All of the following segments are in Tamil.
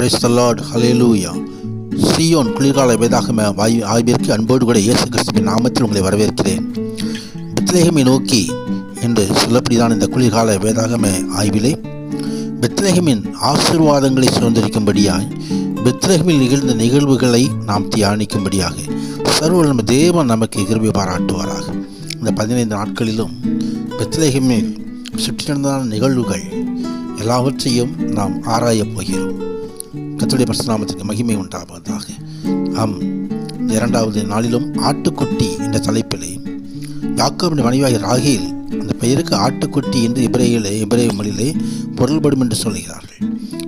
பிரைஸ் லார்ட் ஹலேலூயா சியோன் குளிர்கால வேதாகம வாயு ஆய்விற்கு அன்போடு கூட இயேசு கிறிஸ்துவின் நாமத்தில் உங்களை வரவேற்கிறேன். பெத்லேகமை நோக்கி என்று சொல்லப்படிதான் இந்த குளிர்கால வேதாகம ஆய்விலே பெத்லேகமின் ஆசீர்வாதங்களை சுதந்திரிக்கும்படியாய் பெத்லேகமில் நிகழ்ந்த நிகழ்வுகளை நாம் தியானிக்கும்படியாக சர்வ தேவன் நமக்கு கிருபி பாராட்டுவாராக. இந்த பதினைந்து நாட்களிலும் பெத்லேகமில் சுற்றி நடந்தான நிகழ்வுகள் எல்லாவற்றையும் நாம் ஆராயப் போகிறோம். கத்துடைய பரசுராமத்திற்கு மகிமை உண்டாவதாக. ஆம். இரண்டாவது நாளிலும் ஆட்டுக்குட்டி என்ற தலைப்பிலே யாக்கோவின் மனைவியாகி ராகில் அந்த பெயருக்கு ஆட்டுக்குட்டி என்று இப்ரேயிலே இப்ரேய மொழியிலே பொருள்படும் என்று சொல்கிறார்கள்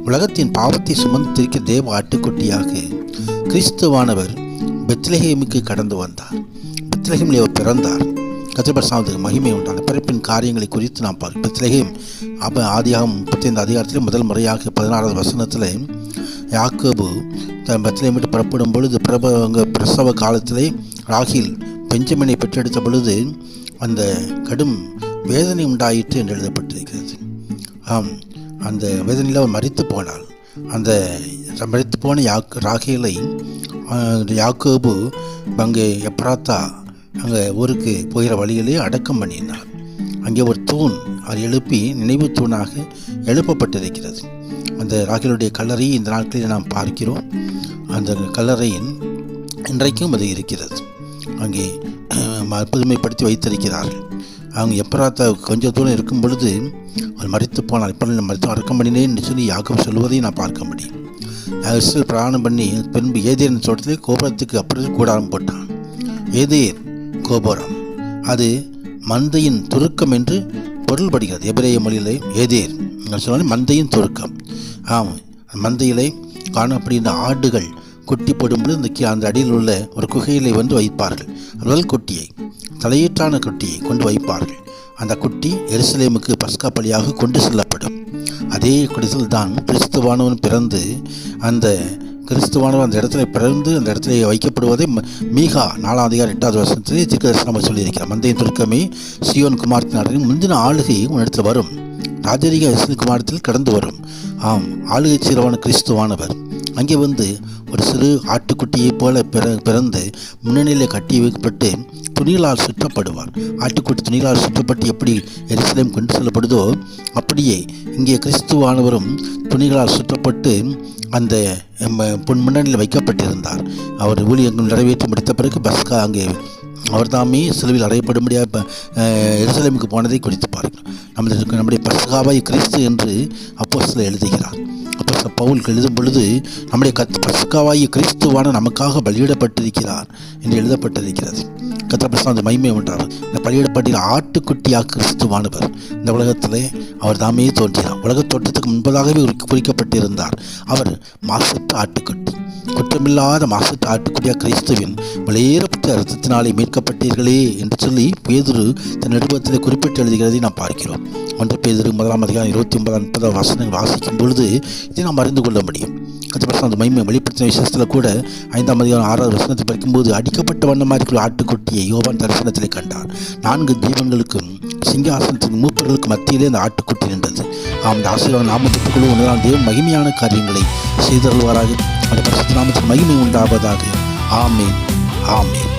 உலகத்தின் பாவத்தை சுமந்து திரிக்க தேவ ஆட்டுக்குட்டியாக கிறிஸ்துவானவர் பெத்லஹேமுக்கு கடந்து வந்தார். பெத்லஹேமிலே அவர் பிறந்தார். கத்திரபரசாமத்துக்கு மகிமை உண்டான பிறப்பின் காரியங்களை குறித்து நாம் பார்க்க பெத்லஹேம் அப்போ ஆதியாகம் முப்பத்தைந்து அதிகாரத்தில் முதல் முறையாக பதினாறாவது வசனத்தில் யாக்கோபு தன் பெத்லஹேம் புறப்படும் பொழுது பிரப அங்கே பிரசவ காலத்திலே ராகில் பெஞ்சமினை பெற்றெடுத்த பொழுது அந்த கடும் வேதனை உண்டாயிற்று என்று எழுதப்பட்டிருக்கிறது. ஆம் அந்த வேதனையில் அவர் மறித்து போனாள். அந்த மறித்து போன யாக் ராகிலை யாக்கோபு அங்கே எப்ராத்தா அங்கே ஊருக்கு போகிற வழியிலே அடக்கம் பண்ணினார். அங்கே ஒரு தூண் அவர் எழுப்பி நினைவு தூணாக எழுப்பப்பட்டிருக்கிறது. அந்த ராகிலுடைய கல்லறை இந்த நாட்களில் நாம் பார்க்கிறோம். அந்த கல்லறையின் இன்றைக்கும் அது இருக்கிறது. அங்கே அற்புதமைப்படுத்தி வைத்திருக்கிறார்கள். அவங்க எப்பராத்தா கொஞ்ச தூரம் இருக்கும் பொழுது அவர் மறித்து போனார். இப்போ மறித்து அடக்கம் பண்ணினேன் என்று சொல்லி யாக்கம் சொல்லுவதை நான் பார்க்க முடியும். இஸ்ரேல் பிராணம் பண்ணி பின்பு ஏதேன் தோட்டத்திலே கோபுரத்துக்கு அப்புறம் கூடாரம் போட்டான். ஏதேர் கோபுரம். அது மந்தையின் துருக்கம் என்று பொருள்படுகிறது. எபிரேய மொழியிலே ஏதேர். சொன்னாலும் மந்தையின் துருக்கம். ஆமாம் மந்தையிலே காணப்படுகின்ற ஆடுகள் குட்டி போடும்போது இந்த அந்த அடியில் உள்ள ஒரு குகையிலே வந்து வைப்பார்கள். முதல் குட்டியை தலையீற்றான குட்டியை கொண்டு வைப்பார்கள். அந்த குட்டி எருசலேமுக்கு பஸ்கா பலியாக கொண்டு செல்லப்படும். அதே குடிசையில் தான் கிறிஸ்துவானவன் பிறந்து அந்த கிறிஸ்துவானவர் அந்த இடத்துல பிறந்து அந்த இடத்துல வைக்கப்படுவதை மீகா நாலாம் அதிகாரம் எட்டாவது வருஷத்திலே திருக்கதர்சனம் சொல்லியிருக்கிறார். மந்தையின் துருக்கமே சியோன் குமாரத்தின் முந்தின ஆளுகை உன்னிடத்தில் வரும். ராஜரிக குமாரத்தில் கடந்து வரும். ஆம் ஆளுகை சீரவான கிறிஸ்துவானவர். அங்கே வந்து ஒரு சிறு ஆட்டுக்குட்டியைப் போல பிற பிறந்து முன்னணியில் கட்டி வைக்கப்பட்டு துணிகளால் சுற்றப்படுவார் ஆட்டுக்குட்டி துணிகளால் சுற்றப்பட்டு எப்படி எரிசலம் கொண்டு செல்லப்படுதோ அப்படியே இங்கே கிறிஸ்துவானவரும் துணிகளால் சுற்றப்பட்டு அந்த பொன் முன்னணியில் வைக்கப்பட்டிருந்தார். அவர் ஊழியங்கள் நிறைவேற்றி முடித்த பிறகு பஸ்கா அங்கே அவர் தாமே சிலுவில் அடையப்படும்படியாக இப்போ எருசலேமுக்கு போனதை குறித்து பாருங்கள். நம்மளுக்கு நம்முடைய பஸ்காவாய் கிறிஸ்து என்று அப்போ சில எழுதுகிறார். அப்போஸ்தலனாக பவுல் எழுதும் பொழுது நம்முடைய கத் பஸ்காவாய் கிறிஸ்துவான நமக்காக பலியிடப்பட்டிருக்கிறார் என்று எழுதப்பட்டிருக்கிறது. கத்திரபிரசாந்த் மைமை உண்டார் இந்த பலியிடப்பட்ட ஆட்டுக்குட்டியாக கிறிஸ்துவானவர் இந்த உலகத்திலே அவர் தாமே தோன்றினார். உலக தோற்றத்துக்கு முன்பதாகவே குறிக்கப்பட்டிருந்தார். அவர் மாசத்து ஆட்டுக்குட்டி. குற்றமில்லாத மாசத்து ஆட்டுக்குட்டியாக கிறிஸ்துவின் வெளியேறப்பட்ட ரத்தத்தினாலே மீட்கப்பட்டீர்களே என்று சொல்லி பேதுரு தன் நிருபத்தில் குறிப்பிட்டு எழுதுகிறதை நாம் பார்க்கிறோம். ஒன்று பேதுரு முதலாம் அதிகாரம் இருபத்தி ஒன்பதாம் முப்பதாம் வசனங்கள் வாசிக்கும் பொழுது இதை நாம் அறிந்து கொள்ள முடியும். கத்திரபிரசாந்த் அந்த மைமை வெளிப்படுத்தின விசேஷத்தில் கூட ஐந்தாம் அதிகாரம் ஆறாவது வசனத்தை படிக்கும்போது அடிக்கப்பட்ட வண்ணமாக இருக்கிற ஆட்டுக்குட்டியை யோவான் தரிசனத்திலே கண்டார். நான்கு தீபங்களுக்கும் சிங்காசனத்தின் மூப்பர்களுக்கு மத்தியிலே அந்த ஆட்டுக்குட்டி நின்றது. அந்த ஆசீர்வாத நாமத்துக்குழு உணரால் தேவன் மகிமையான காரியங்களை செய்தருள்வாராக. அந்த பரிசுத்த நாமத்தின் மகிமை உண்டாவதாக ஆமேன்